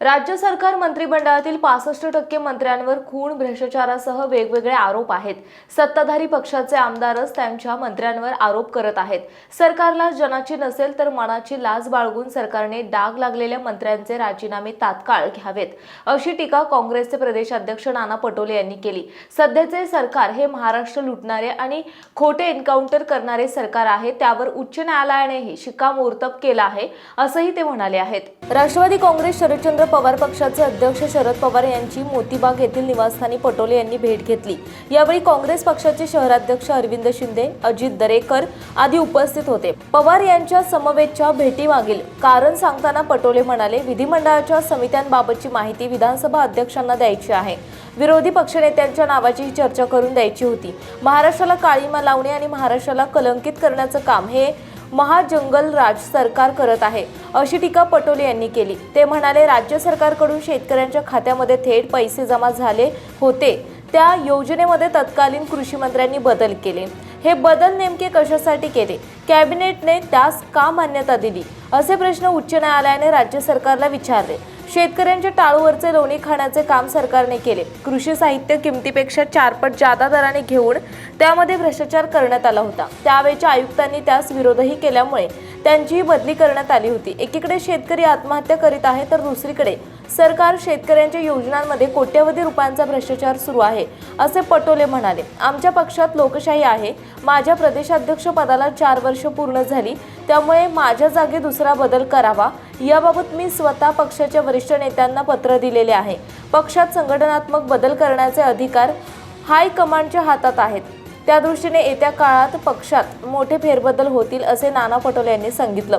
राज्य सरकार मंत्रिमंडळातील पासष्ट टक्के मंत्र्यांवर खून भ्रष्टाचारासह वेगवेगळे आरोप आहेत. सत्ताधारी पक्षाचे आमदारच त्यांच्या मंत्र्यांवर आरोप करत आहेत. सरकारला जनाची नसेल तर मनाची लाज बाळगून सरकारने डाग लागलेल्या मंत्र्यांचे राजीनामे तात्काळ घ्यावेत अशी टीका काँग्रेसचे प्रदेशाध्यक्ष नाना पटोले यांनी केली. सध्याचे सरकार हे महाराष्ट्र लुटणारे आणि खोटे एन्काउंटर करणारे सरकार आहे त्यावर उच्च न्यायालयानेही शिक्कामोर्तब केला आहे असंही ते म्हणाले आहेत. राष्ट्रवादी काँग्रेस शरदचंद्र पवार पक्षाचे अध्यक्ष शरद पवार यांची मोतीबाग येथील निवासस्थानी पटोले यांनी भेट घेतली. यावेळी काँग्रेस पक्षाचे शहराध्यक्ष अरविंद शिंदे अजित दरेकर आदी उपस्थित होते. पवार यांच्या समवेतच्या भेटीमागील कारण सांगताना पटोले म्हणाले विधिमंडळाच्या समित्यांबाबतची माहिती विधानसभा अध्यक्षांना द्यायची आहे. विरोधी पक्षनेत्यांच्या नावाची चर्चा करून द्यायची होती. महाराष्ट्राला काळीमा लावणे आणि महाराष्ट्राला कलंकित करण्याचं काम हे महाजंगल राज सरकार करत आहे. अशी टीका पटोले यांनी केली. ते म्हणाले राज्य सरकारकडून शेतकऱ्यांच्या खात्यामध्ये थेट पैसे जमा झाले होते. त्या योजनेमध्ये तत्कालीन कृषी मंत्र्यांनी बदल केले. हे बदल नेमके कशासाठी केले? कॅबिनेटने त्यास का मान्यता दिली? असे प्रश्न उच्च न्यायालयाने राज्य सरकारला विचारले. शेतकऱ्यांच्या टाळूवरचे लोणी खाण्याचे काम सरकारने केले. कृषी साहित्य किमतीपेक्षा चारपट जादा दराने घेऊन त्यामध्ये भ्रष्टाचार करण्यात आला होता. त्यावेळच्या आयुक्तांनी त्यास विरोधही केल्यामुळे त्यांचीही बदली करण्यात आली होती. एकीकडे शेतकरी आत्महत्या करीत आहे तर दुसरीकडे सरकार शेतकऱ्यांच्या योजनांमध्ये कोट्यवधी रुपयांचा भ्रष्टाचार सुरू आहे असे पटोले म्हणाले. आमच्या पक्षात लोकशाही आहे. माझ्या प्रदेशाध्यक्ष पदाला चार वर्ष पूर्ण झाली. त्यामुळे माझ्या जागी दुसरा बदल करावा. याबाबत मी स्वतः पक्षाच्या वरिष्ठ नेत्यांना पत्र दिलेले आहे. पक्षात संघटनात्मक बदल करण्याचे अधिकार हायकमांडच्या हातात आहेत. त्या दृष्टीने येत्या काळात पक्षात मोठे फेरबदल होतील असे नाना पटोले यांनी सांगितलं.